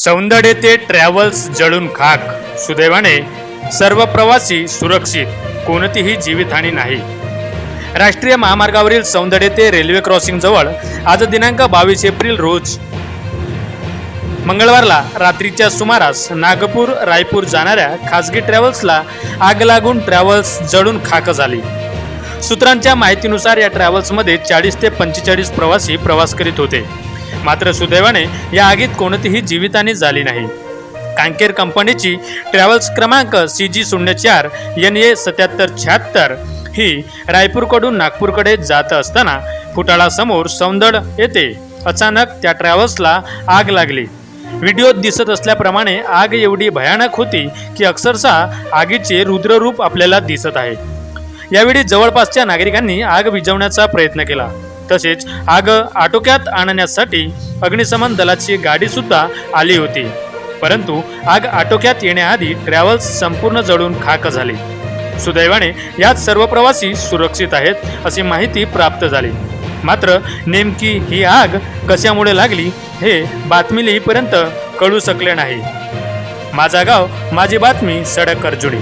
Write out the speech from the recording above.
सौंदर्य ते ट्रॅव्हल्स जळून खाक. सुदैवाने सर्व प्रवासी सुरक्षित. कोणतीही जीवितहानी नाही. राष्ट्रीय महामार्गावरील सौंदर्य ते रेल्वे क्रॉसिंग जवळ आज दिनांक बावीस एप्रिल रोज मंगळवारला रात्रीच्या सुमारास नागपूर रायपूर जाणाऱ्या खासगी ट्रॅव्हल्सला आग लागून ट्रॅव्हल्स जळून खाक झाली. सूत्रांच्या माहितीनुसार या ट्रॅव्हल्समध्ये चाळीस ते पंचेचाळीस प्रवासी प्रवास करीत होते. मात्र सुदैवाने या आगीत कोणतीही जीवितहानी झाली नाही. कांकेर कंपनीची ट्रॅव्हल्स क्रमांक सी जी शून्य चार एन ए सत्याहत्तर शहात्तर ही रायपूरकडून नागपूरकडे जात असताना फुटाळासमोर सौंदड येथे अचानक त्या ट्रॅव्हल्सला आग लागली. व्हिडिओत दिसत असल्याप्रमाणे आग एवढी भयानक होती की अक्षरशः आगीचे रुद्ररूप आपल्याला दिसत आहे. यावेळी जवळपासच्या नागरिकांनी आग विझवण्याचा प्रयत्न केला. तसेच आग आटोक्यात आणण्यासाठी अग्निशमन दलाची गाडी सुद्धा आली होती. परंतु आग आटोक्यात येण्याआधी ट्रॅव्हल्स संपूर्ण जळून खाक झाली. सुदैवाने यात सर्व प्रवासी सुरक्षित आहेत अशी माहिती प्राप्त झाली. मात्र नेमकी ही आग कशामुळे लागली हे बातमी लिहीपर्यंत कळू शकले नाही. माझा गाव माझी बातमी सडक करजुडी